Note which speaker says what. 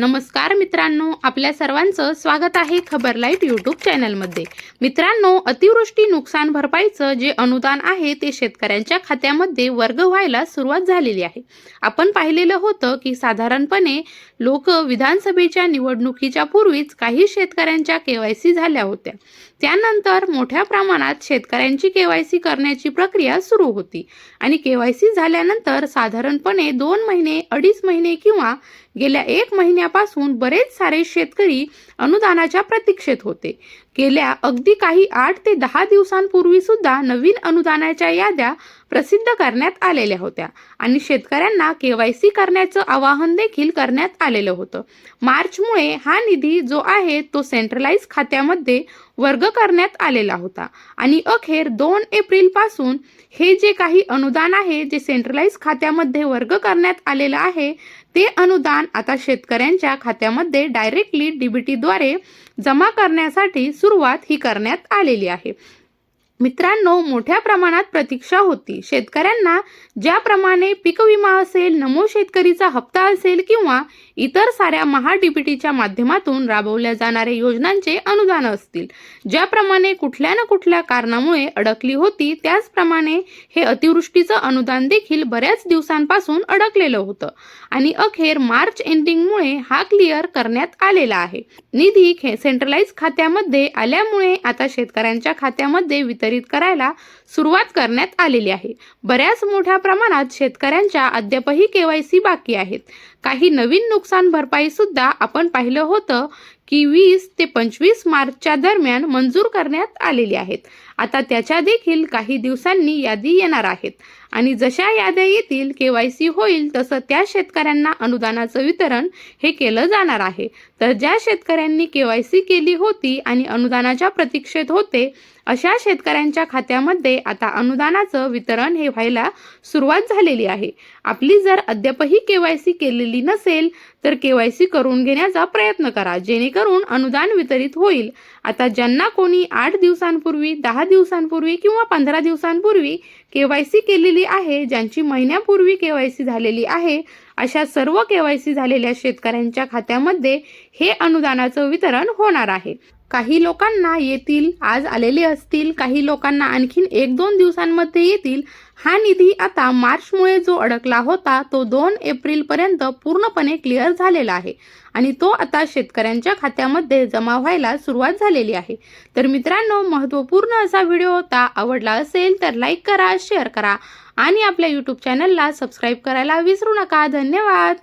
Speaker 1: नमस्कार मित्रांनो आपल्या सर्वांचं स्वागत आहे खबर लाइट यूट्यूब चॅनलमध्ये. मित्रांनो अतिवृष्टी नुकसान भरपाईचं जे अनुदान आहे ते शेतकऱ्यांच्या खात्यामध्ये वर्ग व्हायला सुरुवात झालेली आहे. आपण पाहिलेलं होतं की साधारणपणे लोक विधानसभेच्या निवडणुकीच्या पूर्वीच काही शेतकऱ्यांच्या केवायसी झाल्या होत्या. त्यानंतर मोठ्या प्रमाणात शेतकऱ्यांची केवायसी करण्याची प्रक्रिया सुरू होती. आणि केवायसी झाल्यानंतर साधारणपणे दोन महिने अडीच महिने किंवा गेल्या एक महिन्या महिन्यापासून बरेच सारे शेतकरी अनुदानाच्या प्रतीक्षेत होते. गेल्या अगदी काही आठ ते दहा दिवसांपूर्वी सुद्धा नवीन अनुदानाच्या याद्या प्रसिद्ध करण्यात आलेल्या होत्या. आणि शेतकऱ्यांना केवायसी करण्याचं आवाहन देखील करण्यात आलेलं होतं. मार्चमुळे हा निधी जो आहे तो सेंट्रलाइज खात्यामध्ये वर्ग करण्यात आलेला होता. आणि अखेर दोन एप्रिलपासून हे जे काही अनुदान आहे जे सेंट्रलाइज खात्यामध्ये वर्ग करण्यात आलेलं आहे ते अनुदान आता शेतकऱ्यांच्या खात्यामध्ये डायरेक्टली डीबीटीद्वारे जमा करण्यासाठी सुरुवात ही करण्यात आलेली आहे. मित्रांनो मोठ्या प्रमाणात प्रतीक्षा होती. शेतकऱ्यांना ज्याप्रमाणे पीक विमा असेल नमो शेतकरीचा हप्ता असेल किंवा इतर साऱ्या महाडीबीटीच्या माध्यमातून राबवल्या जाणाऱ्या योजनांचे अनुदान असतील ज्याप्रमाणे कुठल्या ना कुठल्या कारणामुळे अडकली होती त्याचप्रमाणे हे अतिवृष्टीचं अनुदान देखील बऱ्याच दिवसांपासून अडकलेलं होतं. आणि अखेर मार्च एंडिंगमुळे हा क्लिअर करण्यात आलेला आहे. निधी खे सेंट्रलाइज खात्यामध्ये आल्यामुळे आता शेतकऱ्यांच्या खात्यामध्ये वितरित करायला सुरुवात करण्यात आलेली आहे. बऱ्याच मोठ्या प्रमाणात शेतकऱ्यांच्या अद्यापही केवायसी बाकी आहेत. काही नवीन नुकसान भरपाई सुद्धा आपण पाहिलं होतं की वीस ते पंचवीस मार्चच्या दरम्यान मंजूर करण्यात आलेली आहेत. आता त्याच्या देखील काही दिवसांनी यादी येणार आहेत. आणि जशा याद्या येतील के वाय सी होईल तसं त्या शेतकऱ्यांना अनुदानाचं वितरण हे केलं जाणार आहे. तर ज्या शेतकऱ्यांनी के वाय सी केली होती आणि अनुदानाच्या प्रतीक्षेत होते अशा शेतकऱ्यांच्या खात्यामध्ये आता अनुदानाचं वितरण हे व्हायला सुरुवात झालेली आहे. आपली जर अद्यापही के वाय सी केलेली नसेल तर के वाय सी करून घेण्याचा प्रयत्न करा जेणेकरून अनुदान वितरित होईल. आता ज्यांना कोणी आठ दिवसांपूर्वी दहा दिवसांपूर्वी किंवा पंधरा दिवसांपूर्वी के वाय सी केलेली आहे ज्यांची महिन्यापूर्वी के वाय सी झालेली आहे अशा सर्व के वाय सी झालेल्या शेतकऱ्यांच्या खात्यामध्ये हे अनुदानाचं वितरण होणार आहे. काही लोकांना येतील आज आलेले असतील काही लोकांना आणखीन एक दोन दिवसांमध्ये येतील. हा निधी आता मार्चमुळे जो अडकला होता तो दोन एप्रिलपर्यंत पूर्णपणे क्लिअर झालेला आहे. आणि तो आता शेतकऱ्यांच्या खात्यामध्ये जमा व्हायला सुरुवात झालेली आहे. तर मित्रांनो महत्त्वपूर्ण असा व्हिडिओ होता आवडला असेल तर लाईक करा शेअर करा आणि आपल्या यूट्यूब चॅनलला सबस्क्राईब करायला विसरू नका. धन्यवाद!